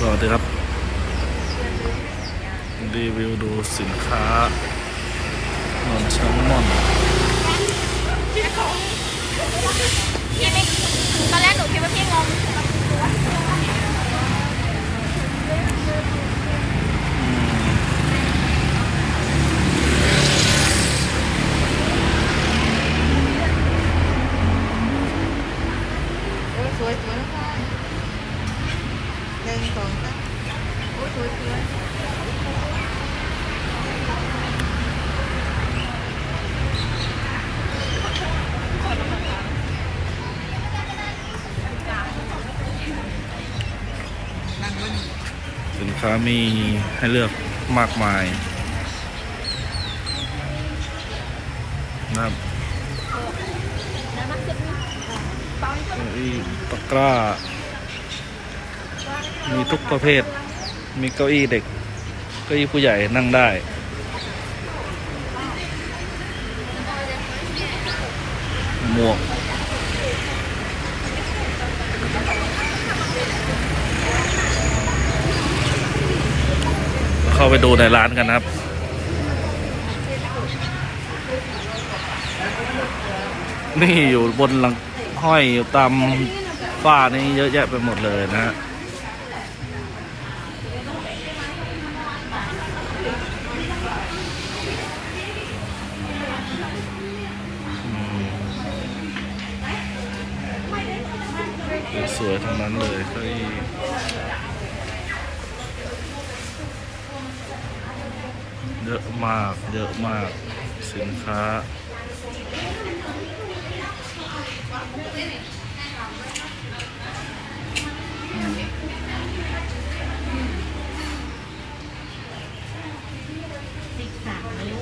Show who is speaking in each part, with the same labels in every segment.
Speaker 1: สวัสดีครับ รีวิวดูสินค้านอนชั้นม่อน
Speaker 2: พี่ไม่ตอนแรกหนูคิดว่าพี่งงโอ้ยสวยสวย นะคะหนึ่งสองสามโอ้ยสวยสวยนั่งบน
Speaker 1: สินค้ามีให้เลือกมากมายนะครับ
Speaker 2: น้ำมันสุดตอน
Speaker 1: เก้าอี้ตะกร้า มีทุกประเภท มีเก้าอี้เด็ก เก้าอี้ผู้ใหญ่นั่งได้หมวกเข้าไปดูในร้านกันนะครับนี่อยู่บนหลังห้อยอยู่ตามฝ้านี่เยอะแยะไปหมดเลยนะฮะ สวยๆทั้งนั้นเลยเก้าอี้เยอะมาก เยอะมาก สินค้า
Speaker 2: สิบสามนิ้ว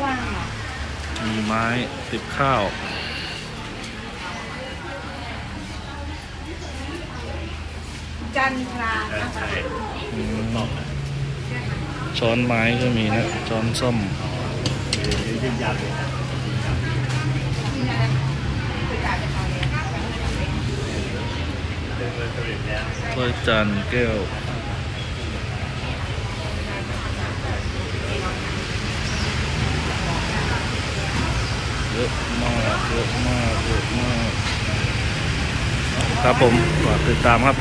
Speaker 2: กว้างเหรอ
Speaker 1: มีไม้ติบข้าว
Speaker 2: จันทรา
Speaker 1: อืมช้อนไม้ก็มีนะ ช้อนส้มถ้วยจานแก้วเยอะมากเยอะมากเยอะมาก ครับผมฝากติดตามครับ